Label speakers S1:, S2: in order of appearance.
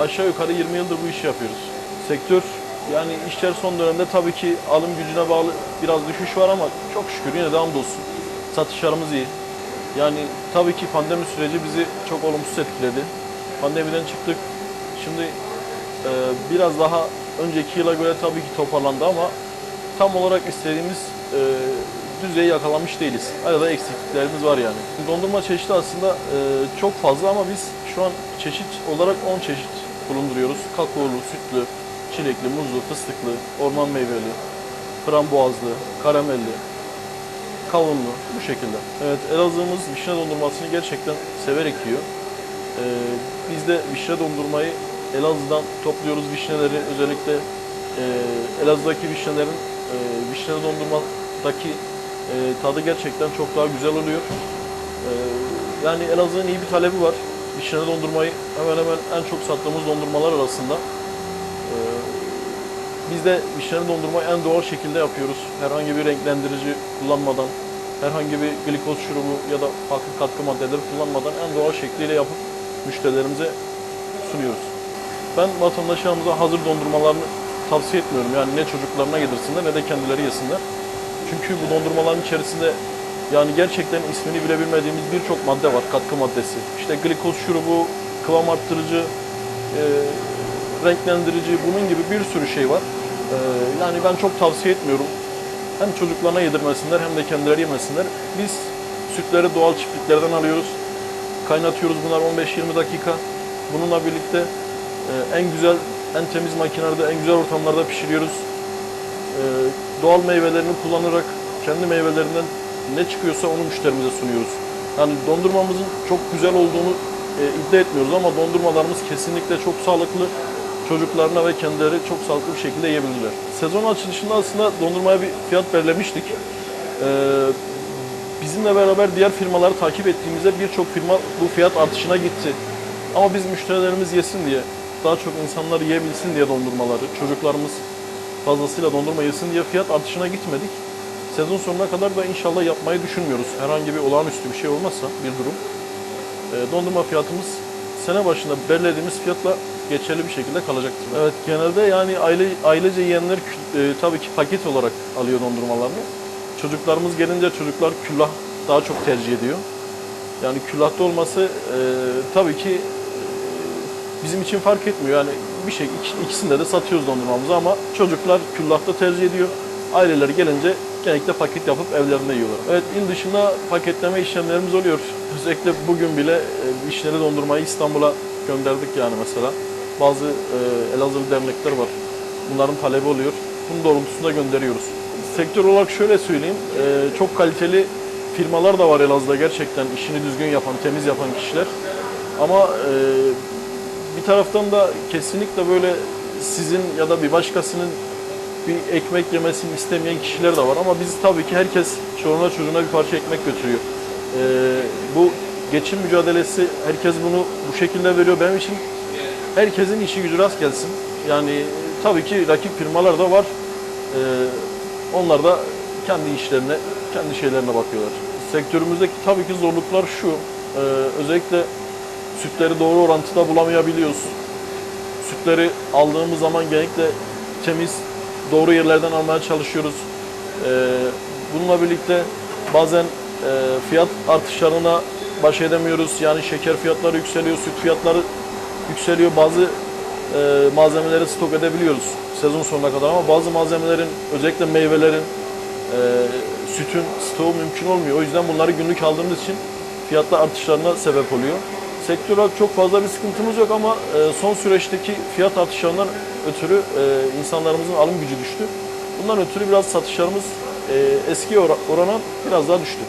S1: aşağı yukarı 20 yıldır bu işi yapıyoruz. Sektör yani işler son dönemde tabii ki alım gücüne bağlı biraz düşüş var ama çok şükür yine de hamdolsun. Satışlarımız iyi. Yani tabii ki pandemi süreci bizi çok olumsuz etkiledi. Pandemiden çıktık. Şimdi e, biraz daha önceki yıla göre tabii ki toparlandı ama tam olarak istediğimiz e, düzeyi yakalamış değiliz. Arada eksikliklerimiz var yani. Dondurma çeşidi aslında e, çok fazla ama biz şu an çeşit olarak 10 çeşit bulunduruyoruz. Kakaolu, sütlü, çilekli, muzlu, fıstıklı, orman meyveli, frambuazlı, karamelli, kavunlu bu şekilde. Evet Elazığ'ımız vişne dondurmasını gerçekten severek yiyor. Ee, biz de vişne dondurmayı Elazığ'dan topluyoruz vişneleri özellikle e, Elazığ'daki vişnelerin e, vişne dondurmadaki e, tadı gerçekten çok daha güzel oluyor. E, yani Elazığ'ın iyi bir talebi var. Vişne dondurmayı hemen hemen en çok sattığımız dondurmalar arasında. E, biz de vişneli dondurmayı en doğal şekilde yapıyoruz. Herhangi bir renklendirici kullanmadan, herhangi bir glikoz şurubu ya da farklı katkı maddeleri kullanmadan en doğal şekliyle yapıp müşterilerimize sunuyoruz. Ben vatandaşlarımıza hazır dondurmalarını tavsiye etmiyorum. Yani ne çocuklarına yedirsinler ne de kendileri yesinler. Çünkü bu dondurmaların içerisinde yani gerçekten ismini bile bilmediğimiz birçok madde var, katkı maddesi. İşte glikoz şurubu, kıvam arttırıcı, e, renklendirici, bunun gibi bir sürü şey var. E, yani ben çok tavsiye etmiyorum. Hem çocuklarına yedirmesinler hem de kendileri yemesinler. Biz sütleri doğal çiftliklerden alıyoruz. Kaynatıyoruz bunlar 15-20 dakika. Bununla birlikte e, en güzel, en temiz makinelerde, en güzel ortamlarda pişiriyoruz. E, doğal meyvelerini kullanarak kendi meyvelerinden ne çıkıyorsa onu müşterimize sunuyoruz. Yani dondurmamızın çok güzel olduğunu e, iddia etmiyoruz ama dondurmalarımız kesinlikle çok sağlıklı. Çocuklarına ve kendileri çok sağlıklı bir şekilde yiyebilirler. Sezon açılışında aslında dondurmaya bir fiyat belirlemiştik. E, bizimle beraber diğer firmaları takip ettiğimizde birçok firma bu fiyat artışına gitti. Ama biz müşterilerimiz yesin diye, daha çok insanlar yiyebilsin diye dondurmaları, çocuklarımız fazlasıyla dondurma yesin diye fiyat artışına gitmedik. Sezon sonuna kadar da inşallah yapmayı düşünmüyoruz. Herhangi bir olağanüstü bir şey olmazsa bir durum. E, dondurma fiyatımız sene başında belirlediğimiz fiyatla geçerli bir şekilde kalacaktır. Evet genelde yani aile ailece yiyenler e, tabii ki paket olarak alıyor dondurmalarını. Çocuklarımız gelince çocuklar küllah daha çok tercih ediyor. Yani küllahta olması e, tabii ki e, bizim için fark etmiyor. Yani bir şey ik- ikisinde de satıyoruz dondurmamızı ama çocuklar küllahta tercih ediyor. Aileler gelince genellikle paket yapıp evlerinde yiyorlar. Evet il dışında paketleme işlemlerimiz oluyor. Özellikle bugün bile e, vişneli dondurmayı İstanbul'a gönderdik yani mesela. Bazı e, Elazığlı dernekler var. Bunların talebi oluyor. Bunun doğrultusunda gönderiyoruz. Sektör olarak şöyle söyleyeyim. e, çok kaliteli firmalar da var Elazığ'da gerçekten işini düzgün yapan, temiz yapan kişiler. Ama bir taraftan da kesinlikle böyle sizin ya da bir başkasının bir ekmek yemesini istemeyen kişiler de var. Ama biz tabii ki herkes çoluğuna çocuğuna bir parça ekmek götürüyor. E, bu geçim mücadelesi herkes bunu bu şekilde veriyor. Benim için herkesin işi gücü rast gelsin. Yani e, tabii ki rakip firmalar da var. E, onlar da kendi işlerine, kendi şeylerine bakıyorlar. Sektörümüzdeki tabii ki zorluklar şu. e, özellikle sütleri doğru orantıda bulamayabiliyoruz. Sütleri aldığımız zaman genellikle temiz, doğru yerlerden almaya çalışıyoruz. E, bununla birlikte bazen e, fiyat artışlarına baş edemiyoruz. Yani şeker fiyatları yükseliyor, süt fiyatları yükseliyor. Bazı e, malzemeleri stok edebiliyoruz sezon sonuna kadar ama bazı malzemelerin özellikle meyvelerin e, sütün stoğu mümkün olmuyor. O yüzden bunları günlük aldığımız için fiyatlar artışlarına sebep oluyor. Sektör olarak çok fazla bir sıkıntımız yok ama son süreçteki fiyat artışlarından ötürü e, insanlarımızın alım gücü düştü. Bundan ötürü biraz satışlarımız e, eski ora- orana biraz daha düştü.